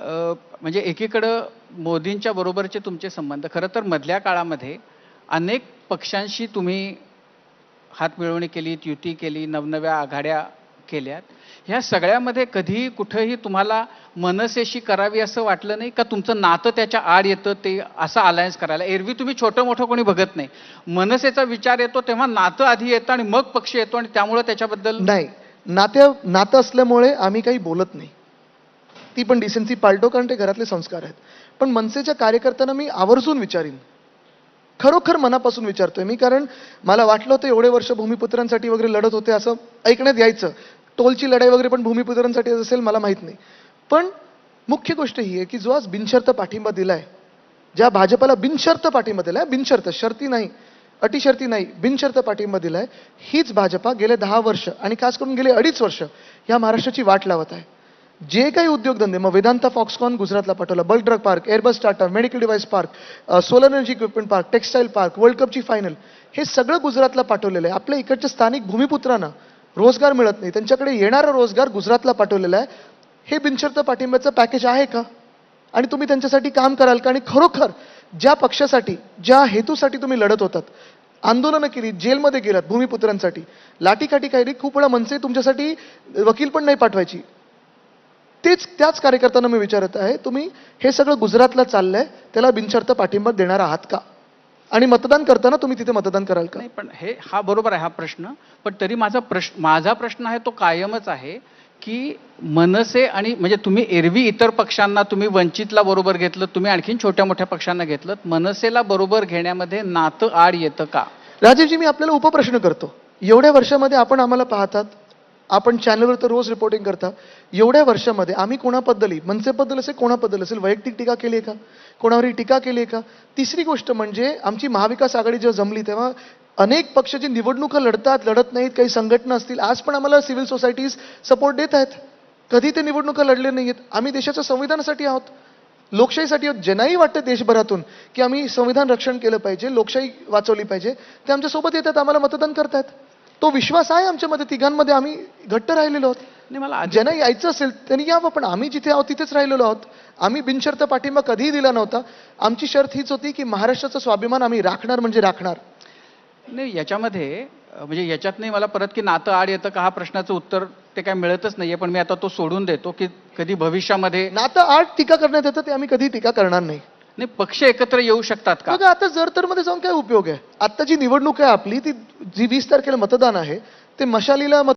म्हणजे एकीकडं मोदींच्या बरोबरचे तुमचे संबंध. खरं तर मधल्या काळामध्ये अनेक पक्षांशी तुम्ही हातमिळवणी केली युती केली नवनव्या आघाड्या केल्यात. ह्या सगळ्यामध्ये कधीही कुठंही तुम्हाला मनसेशी करावी असं वाटलं नाही का तुमचं नातं त्याच्या आड येतं ते असं अलायन्स करायला? एरवी तुम्ही छोटं मोठं कोणी बघत नाही. मनसेचा विचार येतो तेव्हा नातं आधी येतं आणि मग पक्ष येतो आणि त्यामुळे त्याच्याबद्दल नाही. नात्या नातं असल्यामुळे आम्ही काही बोलत नाही. ती पण डिसेन्सी पाळतो कारण ते घरातले संस्कार आहेत. पण मनसेच्या कार्यकर्त्यांना मी आवर्जून विचारीन. खरोखर मनापासून विचारतोय मी कारण मला वाटलं होतं एवढे वर्ष भूमिपुत्रांसाठी वगैरे लढत होते असं ऐकण्यात यायचं. टोलची लढाई वगैरे पण भूमिपुत्रांसाठी असेल मला माहीत नाही. पण मुख्य गोष्ट ही आहे की जो आज बिनशर्त पाठिंबा दिलाय ज्या भाजपाला बिनशर्त पाठिंबा दिलाय बिनशर्त शर्ती नाही अटीशर्ती नाही बिनशर्त पाठिंबा दिलाय हीच भाजपा गेले दहा वर्ष आणि खास करून गेले अडीच वर्ष या महाराष्ट्राची वाट लावत आहे. जे काही उद्योगधंदे मग वेदांता फॉक्सकॉन गुजरातला पाठवला bulk drug park Airbus startup medical device park solar energy equipment park textile park world कपची final हे सगळं गुजरातला पाठवलेलं आहे. आपल्या इकडच्या स्थानिक भूमिपुत्रांना रोजगार मिळत नाही. त्यांच्याकडे येणारा रोजगार गुजरातला पाठवलेला आहे. हे बिनशर्त पाठिंब्याचं पॅकेज आहे का? आणि तुम्ही त्यांच्यासाठी काम कराल का? आणि खरोखर ज्या पक्षासाठी ज्या हेतूसाठी तुम्ही लढत होतात आंदोलनं केली जेलमध्ये गेलात भूमिपुत्रांसाठी लाठीकाठी काही खूप वेळा मनसे तुमच्यासाठी वकील पण नाही पाठवायची. तेच त्याच कार्यकर्त्यांना मी विचारत आहे तुम्ही हे सगळं गुजरातला चाललंय त्याला बिनशर्त पाठिंबा देणार आहात का? आणि मतदान करताना तुम्ही तिथे मतदान कराल का? नाही पण हे हा बरोबर आहे हा प्रश्न पण तरी माझा प्रश्न माझा प्रश्न आहे तो कायमच आहे की मनसे आणि म्हणजे तुम्ही एरवी इतर पक्षांना तुम्ही वंचितला बरोबर घेतलं तुम्ही आणखीन छोट्या मोठ्या पक्षांना घेतलं मनसेला बरोबर घेण्यामध्ये नातं आड येतं का? राजीवजी मी आपल्याला उपप्रश्न करतो. एवढ्या वर्षामध्ये आपण आम्हाला पाहतात आपण चॅनलवर तर रोज रिपोर्टिंग करता. एवढ्या वर्षामध्ये आम्ही कोणाबद्दलही मनसेबद्दल असेल कोणाबद्दल असेल वैयक्तिक टीका केली आहे का? कोणावरही टीका केली आहे का? तिसरी गोष्ट म्हणजे आमची महाविकास आघाडी जेव्हा जमली तेव्हा अनेक पक्षाची निवडणुका लढतात लढत नाहीत काही संघटना असतील. आज पण आम्हाला सिव्हिल सोसायटीज सपोर्ट देत आहेत. कधी ते निवडणुका लढले नाही आहेत आम्ही देशाच्या संविधानासाठी आहोत. लोकशाहीसाठी आहोत. ज्यांनाही वाटतं देशभरातून की आम्ही संविधान रक्षण केलं पाहिजे लोकशाही वाचवली पाहिजे ते आमच्यासोबत येतात आम्हाला मतदान करतात तो विश्वास आहे आमच्यामध्ये तिघांमध्ये आम्ही घट्ट राहिलेलो आहोत. नाही मला ज्यांना यायचं असेल त्यांनी यावं पण आम्ही जिथे आहोत तिथेच राहिलेलो आहोत. आम्ही बिनशर्त पाठिंबा कधीही दिला नव्हता. आमची शर्त हीच होती की महाराष्ट्राचा स्वाभिमान आम्ही राखणार म्हणजे राखणार. नाही याच्यामध्ये म्हणजे याच्यात नाही मला परत की नातं आड येतं का हा प्रश्नाचं उत्तर ते काय मिळतच नाहीये पण मी आता तो सोडून देतो की कधी भविष्यामध्ये नातं आठ टीका करण्यात येतं ते आम्ही कधी टीका करणार नाही. नाही पक्ष एकत्र येऊ शकतात का? बघा आता जर तर मध्ये जाऊन काय उपयोग आहे? आता जी निवडणूक आहे आपली ती जी वीस तारखेला मतदान आहे ते मशालीला मत